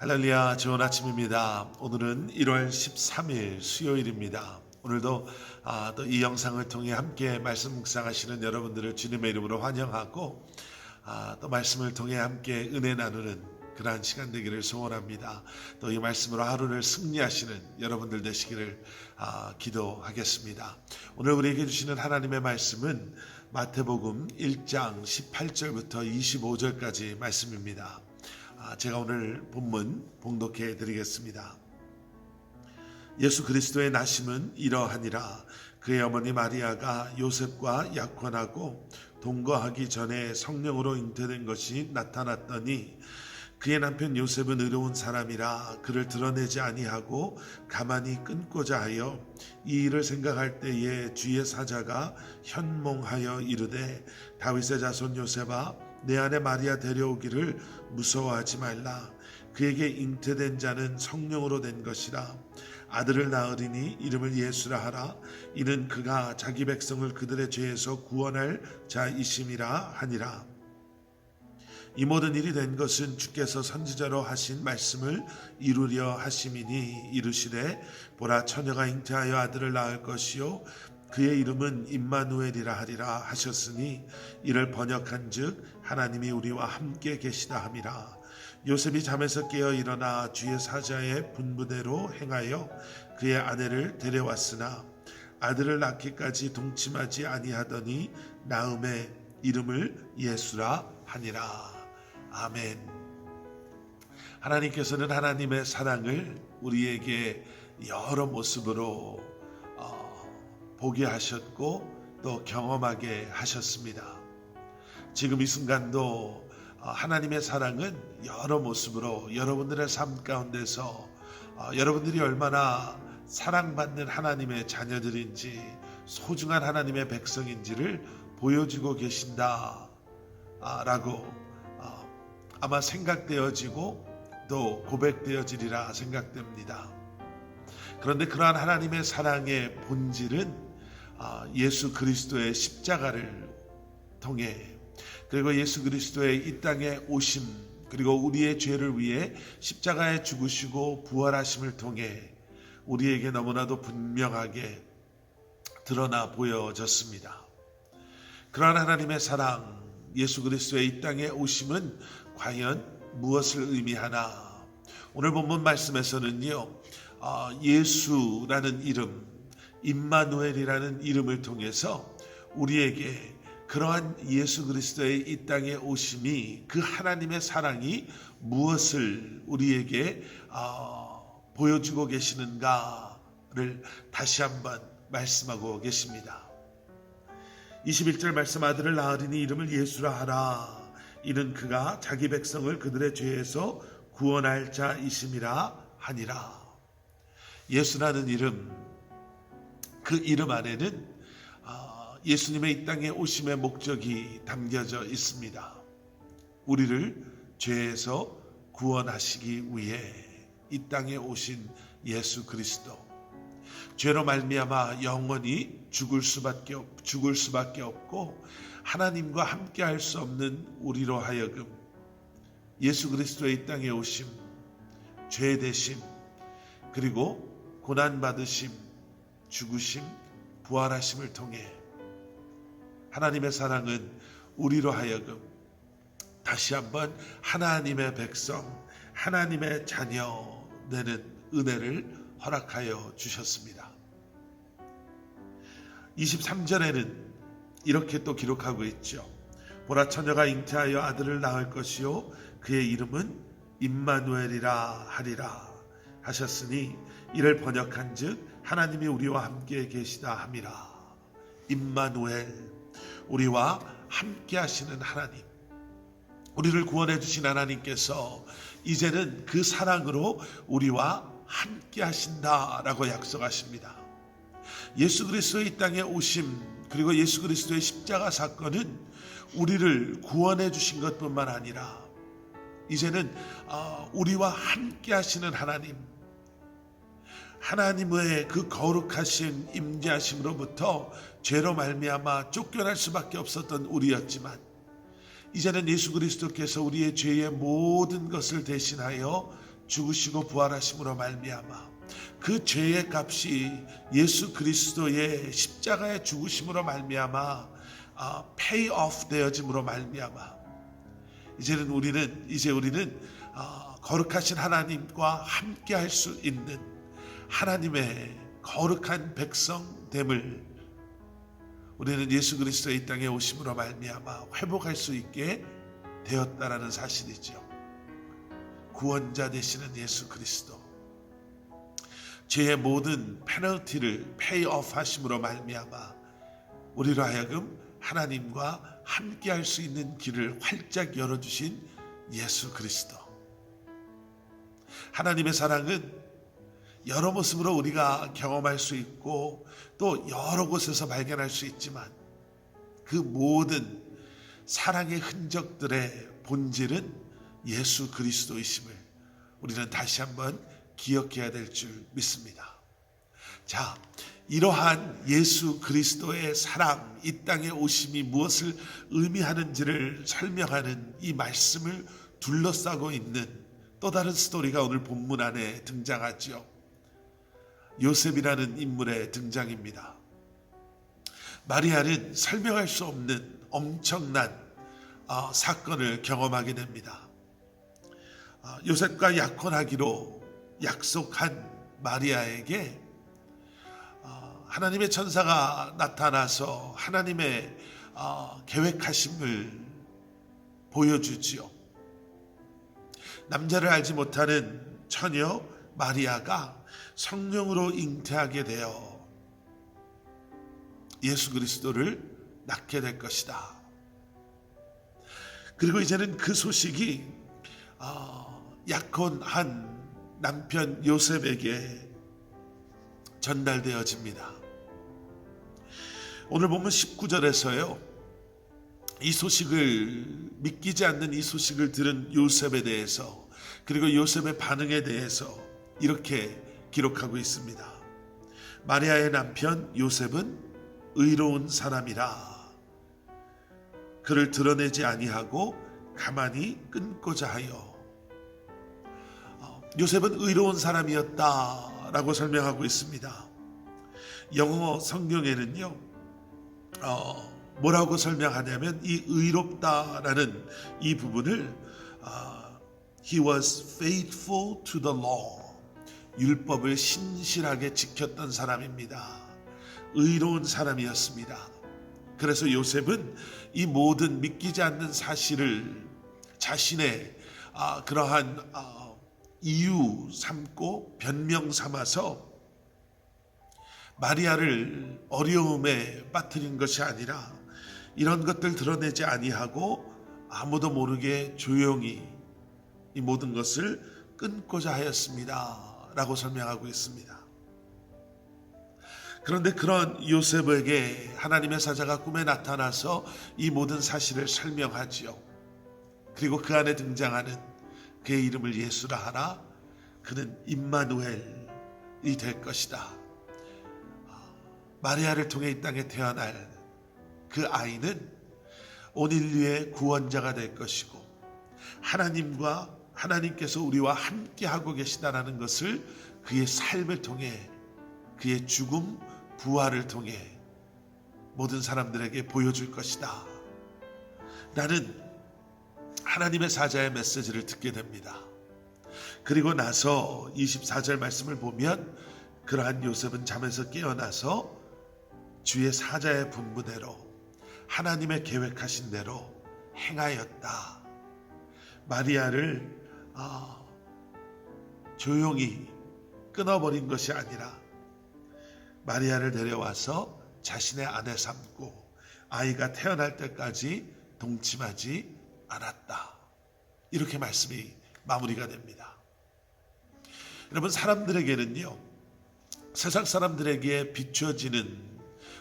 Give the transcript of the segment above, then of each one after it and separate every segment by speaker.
Speaker 1: 할렐루야 좋은 아침입니다. 오늘은 1월 13일 수요일입니다. 오늘도 아, 또 이 영상을 통해 함께 말씀 묵상하시는 여러분들을 주님의 이름으로 환영하고 아, 또 말씀을 통해 함께 은혜 나누는 그러한 시간 되기를 소원합니다. 또 이 말씀으로 하루를 승리하시는 여러분들 되시기를 아, 기도하겠습니다. 오늘 우리에게 주시는 하나님의 말씀은 마태복음 1장 18절부터 25절까지 말씀입니다. 아, 제가 오늘 본문 봉독해 드리겠습니다. 예수 그리스도의 나심은 이러하니라 그의 어머니 마리아가 요셉과 약혼하고 동거하기 전에 성령으로 잉태된 것이 나타났더니 그의 남편 요셉은 의로운 사람이라 그를 드러내지 아니하고 가만히 끊고자 하여 이 일을 생각할 때에 주의 사자가 현몽하여 이르되 다윗의 자손 요셉아 내 안에 마리아 데려오기를 무서워하지 말라. 그에게 잉태된 자는 성령으로 된 것이라. 아들을 낳으리니 이름을 예수라 하라. 이는 그가 자기 백성을 그들의 죄에서 구원할 자이심이라 하니라. 이 모든 일이 된 것은 주께서 선지자로 하신 말씀을 이루려 하심이니 이르시되 보라 처녀가 잉태하여 아들을 낳을 것이요 그의 이름은 임마누엘이라 하리라 하셨으니 이를 번역한즉 하나님이 우리와 함께 계시다 함이라 요셉이 잠에서 깨어 일어나 주의 사자의 분부대로 행하여 그의 아내를 데려왔으나 아들을 낳기까지 동침하지 아니하더니 나음의 이름을 예수라 하니라 아멘. 하나님께서는 하나님의 사랑을 우리에게 여러 모습으로 어, 보게 하셨고 또 경험하게 하셨습니다. 지금 이 순간도 어, 하나님의 사랑은 여러 모습으로 여러분들의 삶 가운데서 어, 여러분들이 얼마나 사랑받는 하나님의 자녀들인지 소중한 하나님의 백성인지를 보여주고 계신다. 아, 라고 어, 아마 생각되어지고 또 고백되어지리라 생각됩니다. 그런데 그러한 하나님의 사랑의 본질은 아, 예수 그리스도의 십자가를 통해 그리고 예수 그리스도의 이 땅에 오심 그리고 우리의 죄를 위해 십자가에 죽으시고 부활하심을 통해 우리에게 너무나도 분명하게 드러나 보여졌습니다. 그러한 하나님의 사랑, 예수 그리스도의 이 땅에 오심은 과연 무엇을 의미하나? 오늘 본문 말씀에서는요, 어, 예수라는 이름, 임마누엘이라는 이름을 통해서 우리에게 그러한 예수 그리스도의 이 땅에 오심이 그 하나님의 사랑이 무엇을 우리에게 어, 보여주고 계시는가를 다시 한번 말씀하고 계십니다. 21절 말씀 아들을 낳으리니 이름을 예수라 하라. 이는 그가 자기 백성을 그들의 죄에서 구원할 자이심이라 하니라. 예수라는 이름, 그 이름 안에는 아, 예수님의 이 땅에 오심의 목적이 담겨져 있습니다. 우리를 죄에서 구원하시기 위해 이 땅에 오신 예수 그리스도. 죄로 말미암아 영원히 죽을 수밖에 없, 죽을 수밖에 없고 하나님과 함께 할 수 없는 우리로 하여금 예수 그리스도의 이 땅에 오심, 죄 대심, 그리고 고난 받으심, 죽으심, 부활하심을 통해 하나님의 사랑은 우리로 하여금 다시 한번 하나님의 백성, 하나님의 자녀 되는 은혜를 허락하여 주셨습니다. 23절에는 이렇게 또 기록하고 있죠. 보라 처녀가 잉태하여 아들을 낳을 것이요 그의 이름은 임마누엘이라 하리라 하셨으니 이를 번역한즉 하나님이 우리와 함께 계시다 함이라. 임마누엘 우리와 함께 하시는 하나님 우리를 구원해 주신 하나님께서 이제는 그 사랑으로 우리와 함께 하신다라고 약속하십니다. 예수 그리스도의 이 땅에 오심 그리고 예수 그리스도의 십자가 사건은 우리를 구원해 주신 것뿐만 아니라 이제는 어, 우리와 함께 하시는 하나님 하나님의 그 거룩하신 임재하심으로부터 죄로 말미암아 쫓겨날 수밖에 없었던 우리였지만 이제는 예수 그리스도께서 우리의 죄의 모든 것을 대신하여 죽으시고 부활하심으로 말미암아 그 죄의 값이 예수 그리스도의 십자가의 죽으심으로 말미암아 아, pay off 되어짐으로 말미암아 이제는 우리는 이제 우리는 아, 거룩하신 하나님과 함께 할 수 있는 하나님의 거룩한 백성됨을 우리는 예수 그리스도의 이 땅에 오심으로 말미암아 회복할 수 있게 되었다라는 사실이죠. 구원자 되시는 예수 그리스도 죄의 모든 페널티를 페이오프 하심으로 말미암아 우리로 하여금 하나님과 함께 할 수 있는 길을 활짝 열어 주신 예수 그리스도 하나님의 사랑은 여러 모습으로 우리가 경험할 수 있고 또 여러 곳에서 발견할 수 있지만 그 모든 사랑의 흔적들의 본질은 예수 그리스도이심을 우리는 다시 한번 기억해야 될 줄 믿습니다. 자, 이러한 예수 그리스도의 사랑, 이 땅에 오심이 무엇을 의미하는지를 설명하는 이 말씀을 둘러싸고 있는 또 다른 스토리가 오늘 본문 안에 등장하지요. 요셉이라는 인물의 등장입니다. 마리아는 설명할 수 없는 엄청난 어, 사건을 경험하게 됩니다. 어, 요셉과 약혼하기로 약속한 마리아에게 어, 하나님의 천사가 나타나서 하나님의 어, 계획하심을 보여주지요. 남자를 알지 못하는 처녀 마리아가 성령으로 잉태하게 되어 예수 그리스도를 낳게 될 것이다. 그리고 이제는 그 소식이 어, 약혼한 남편 요셉에게 전달되어집니다. 오늘 보면 19절에서요. 이 소식을 믿기지 않는 이 소식을 들은 요셉에 대해서 그리고 요셉의 반응에 대해서 이렇게 기록하고 있습니다. 마리아의 남편 요셉은 의로운 사람이라 그를 드러내지 아니하고 가만히 끊고자 하여 어, 요셉은 의로운 사람이었다라고 설명하고 있습니다. 영어 성경에는요 어, 뭐라고 설명하냐면 이 의롭다라는 이 부분을 어, he was faithful to the law 율법을 신실하게 지켰던 사람입니다. 의로운 사람이었습니다. 그래서 요셉은 이 모든 믿기지 않는 사실을 자신의 아, 그러한 아, 이유 삼고 변명 삼아서 마리아를 어려움에 빠뜨린 것이 아니라 이런 것들 드러내지 아니하고 아무도 모르게 조용히 이 모든 것을 끊고자 하였습니다. 라고 설명하고 있습니다. 그런데 그런 요셉에게 하나님의 사자가 꿈에 나타나서 이 모든 사실을 설명하지요. 그리고 그 안에 등장하는 그의 이름을 예수라 하라. 그는 임마누엘이 될 것이다. 마리아를 통해 이 땅에 태어날 그 아이는 온 인류의 구원자가 될 것이고 하나님과 하나님께서 우리와 함께 하고 계시다라는 것을 그의 삶을 통해 그의 죽음 부활을 통해 모든 사람들에게 보여줄 것이다. 나는 하나님의 사자의 메시지를 듣게 됩니다. 그리고 나서 24절 말씀을 보면 그러한 요셉은 잠에서 깨어나서 주의 사자의 분부대로 하나님의 계획하신 대로 행하였다. 마리아를 아, 조용히 끊어버린 것이 아니라 마리아를 데려와서 자신의 아내 삼고 아이가 태어날 때까지 동침하지 않았다. 이렇게 말씀이 마무리가 됩니다. 여러분 사람들에게는요 세상 사람들에게 비춰지는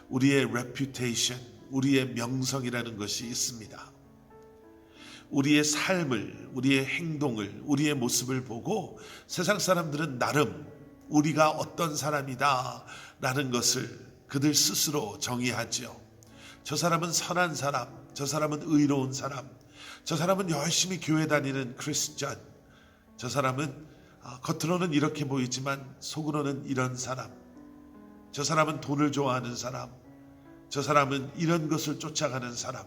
Speaker 1: 우리의 reputation, 우리의 명성이라는 것이 있습니다. 우리의 삶을, 우리의 행동을, 우리의 모습을 보고 세상 사람들은 나름 우리가 어떤 사람이다 라는 것을 그들 스스로 정의하지요. 저 사람은 선한 사람, 저 사람은 의로운 사람, 저 사람은 열심히 교회 다니는 크리스천, 저 사람은 아, 겉으로는 이렇게 보이지만 속으로는 이런 사람. 저 사람은 돈을 좋아하는 사람. 저 사람은 이런 것을 쫓아가는 사람.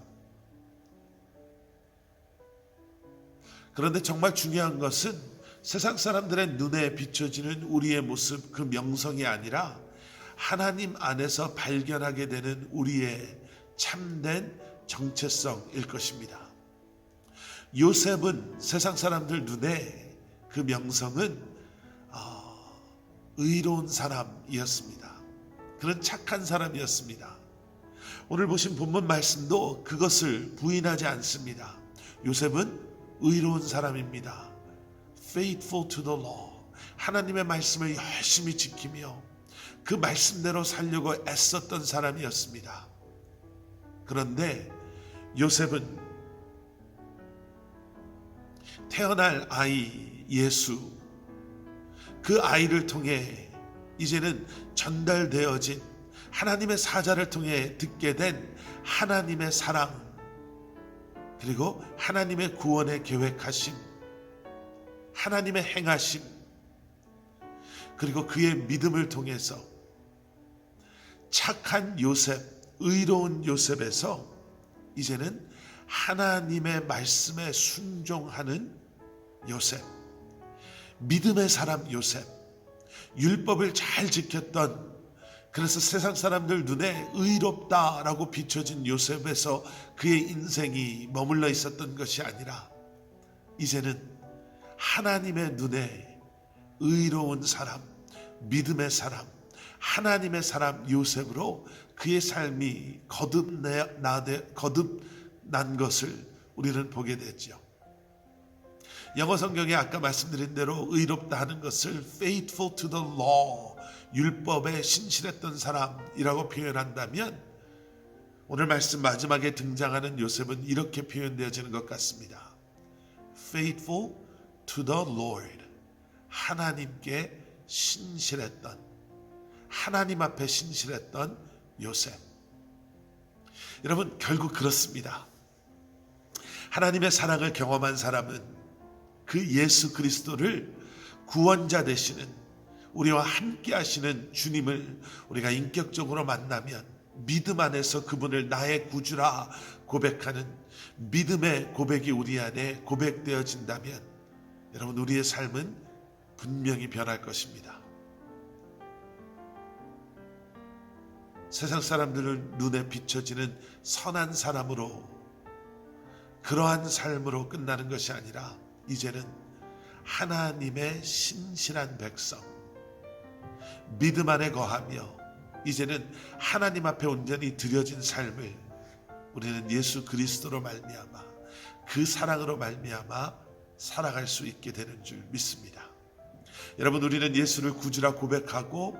Speaker 1: 그런데 정말 중요한 것은 세상 사람들의 눈에 비춰지는 우리의 모습, 그 명성이 아니라 하나님 안에서 발견하게 되는 우리의 참된 정체성일 것입니다. 요셉은 세상 사람들 눈에 그 명성은 어, 의로운 사람이었습니다. 그런 착한 사람이었습니다. 오늘 보신 본문 말씀도 그것을 부인하지 않습니다. 요셉은 의로운 사람입니다. faithful to the law. 하나님의 말씀을 열심히 지키며 그 말씀대로 살려고 애썼던 사람이었습니다. 그런데 요셉은 태어날 아이 예수 그 아이를 통해 이제는 전달되어진 하나님의 사자를 통해 듣게 된 하나님의 사랑 그리고 하나님의 구원의 계획하심 하나님의 행하심 그리고 그의 믿음을 통해서 착한 요셉, 의로운 요셉에서 이제는 하나님의 말씀에 순종하는 요셉, 믿음의 사람 요셉, 율법을 잘 지켰던 그래서 세상 사람들 눈에 의롭다라고 비춰진 요셉에서 그의 인생이 머물러 있었던 것이 아니라 이제는 하나님의 눈에 의로운 사람, 믿음의 사람, 하나님의 사람 요셉으로 그의 삶이 거듭난 것을 우리는 보게 됐죠. 영어 성경에 아까 말씀드린 대로 의롭다 하는 것을 faithful to the law 율법에 신실했던 사람이라고 표현한다면 오늘 말씀 마지막에 등장하는 요셉은 이렇게 표현되어지는 것 같습니다. faithful to the Lord 하나님께 신실했던 하나님 앞에 신실했던 요셉 여러분 결국 그렇습니다. 하나님의 사랑을 경험한 사람은 그 예수 그리스도를 구원자 되시는 우리와 함께 하시는 주님을 우리가 인격적으로 만나면 믿음 안에서 그분을 나의 구주라 고백하는 믿음의 고백이 우리 안에 고백되어진다면 여러분 우리의 삶은 분명히 변할 것입니다. 세상 사람들을 눈에 비춰지는 선한 사람으로 그러한 삶으로 끝나는 것이 아니라 이제는 하나님의 신실한 백성 믿음 안에 거하며 이제는 하나님 앞에 온전히 드려진 삶을 우리는 예수 그리스도로 말미암아 그 사랑으로 말미암아 살아갈 수 있게 되는 줄 믿습니다. 여러분 우리는 예수를 구주라 고백하고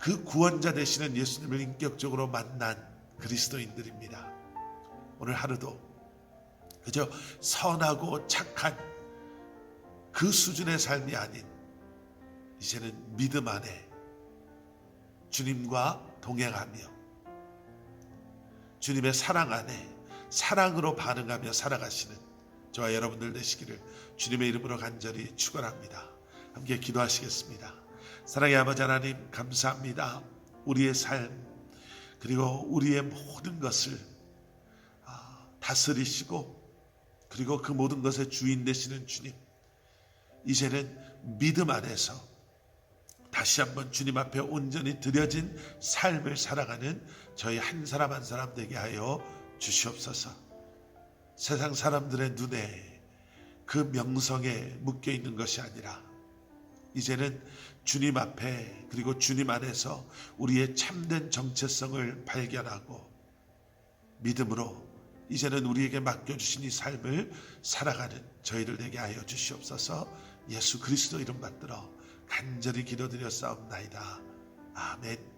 Speaker 1: 그 구원자 되시는 예수님을 인격적으로 만난 그리스도인들입니다. 오늘 하루도 그저 선하고 착한 그 수준의 삶이 아닌 이제는 믿음 안에 주님과 동행하며 주님의 사랑 안에 사랑으로 반응하며 살아가시는 저와 여러분들 되시기를 주님의 이름으로 간절히 축원합니다. 함께 기도하시겠습니다. 사랑의 아버지 하나님 감사합니다. 우리의 삶 그리고 우리의 모든 것을 아, 다스리시고 그리고 그 모든 것의 주인 되시는 주님 이제는 믿음 안에서 다시 한번 주님 앞에 온전히 드려진 삶을 살아가는 저희 한 사람 한 사람 되게 하여 주시옵소서. 세상 사람들의 눈에 그 명성에 묶여 있는 것이 아니라 이제는 주님 앞에 그리고 주님 안에서 우리의 참된 정체성을 발견하고 믿음으로 이제는 우리에게 맡겨주신 이 삶을 살아가는 저희를 되게 하여 주시옵소서 예수 그리스도 이름 받들어 간절히 기도드려 싸움나이다. 아멘.